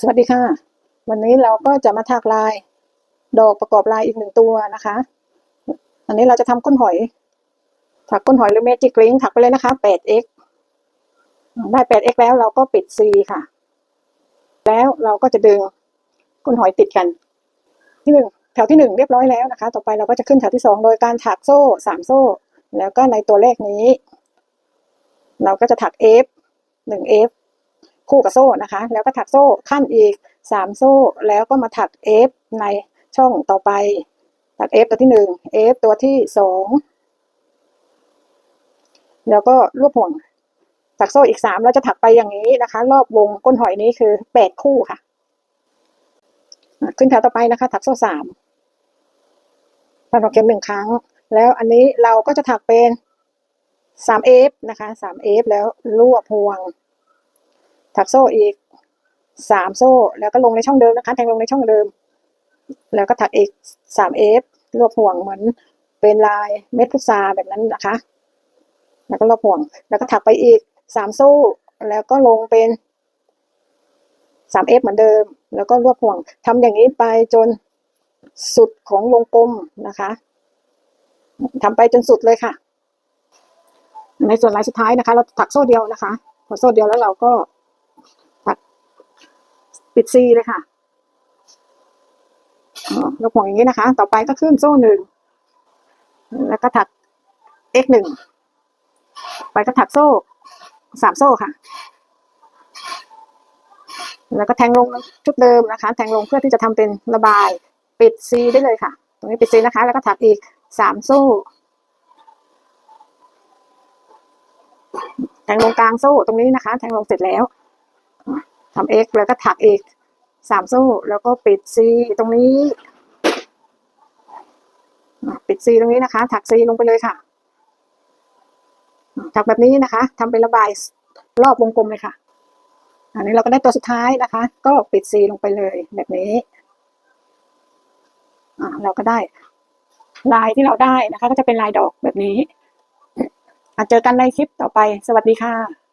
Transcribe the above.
สวัสดีค่ะ วันนี้เราก็จะมาถักลายดอกประกอบลายอีกหนึ่งตัวนะคะ อันนี้เราจะทำก้นหอย ถักก้นหอยหรือเมจิกลิงถักไปเลยนะคะ 8x ได้ 8x แล้วเราก็ปิด C ค่ะ แล้วเราก็จะดึงก้นหอยติดกัน ที่หนึ่งแถวที่หนึ่งเรียบร้อยแล้วนะคะ ต่อไปเราก็จะขึ้นแถวที่สองโดยการถักโซ่สามโซ่ แล้วก็ในตัวเลขนี้ เราก็จะถัก F หนึ่ง F คู่กับโซ่นะคะ แล้วก็ถักโซ่ขั้นอีกสามโซ่แล้วก็มาถัก F ในช่องต่อไป ถัก F ตัวที่หนึ่ง F ตัวที่สองแล้วก็รวบห่วงถักโซ่อีกสามเราจะถักไปอย่างนี้นะคะ รอบวงก้นหอยนี้คือแปดคู่ค่ะ ขึ้นแถวต่อไปนะคะ ถักโซ่สามถักดอกเข็มหนึ่งครั้ง แล้วอันนี้เราก็จะถักเป็นสามเอฟนะคะสามเอฟแล้วรวบห่วง ถักโซ่อีกสามโซ่ แล้วก็ลงในช่องเดิมนะคะ แทงลงในช่องเดิม แล้วก็ถักอีกสามเอฟรวบห่วงเหมือนเป็นลายเม็ดพุทราแบบนั้นนะคะ แล้วก็รวบห่วง แล้วก็ถักไปอีกสามโซ่ แล้วก็ลงเป็นสามเอฟเหมือนเดิม แล้วก็รวบห่วงทำอย่างนี้ไปจนสุดของวงกลมนะคะทำไปจนสุดเลยค่ะ ในส่วนลายสุดท้ายนะคะ เราถักโซ่เดียวนะคะพอโซ่เดียวแล้วเราก็ ปิดซีเลยค่ะยกห่วงอย่างนี้นะคะ ต่อไปก็ขึ้นโซ่หนึ่ง แล้วก็ถัก x หนึ่ง ไปก็ถักโซ่สามโซ่ค่ะ แล้วก็แทงลงชุดเดิมนะคะ แทงลงเพื่อที่จะทำเป็นระบายปิดซีได้เลยค่ะ ตรงนี้ปิดซีนะคะ แล้วก็ถักอีกสามโซ่ แทงลงกลางโซ่ตรงนี้นะคะ แทงลงเสร็จแล้ว ทำ x แล้วก็ถักอีกสามโซ่แล้วก็ปิด c ตรงนี้ปิด c ตรงนี้นะคะ ถัก c ลงไปเลยค่ะ ถักแบบนี้นะคะทำเป็นระบายรอบวงกลมเลยค่ะ อันนี้เราก็ได้ตัวสุดท้ายนะคะ ก็ปิด c ลงไปเลยแบบนี้อะเราก็ได้ ลายที่เราได้นะคะ ก็จะเป็นลายดอกแบบนี้อะเจอกันในคลิปต่อไป สวัสดีค่ะ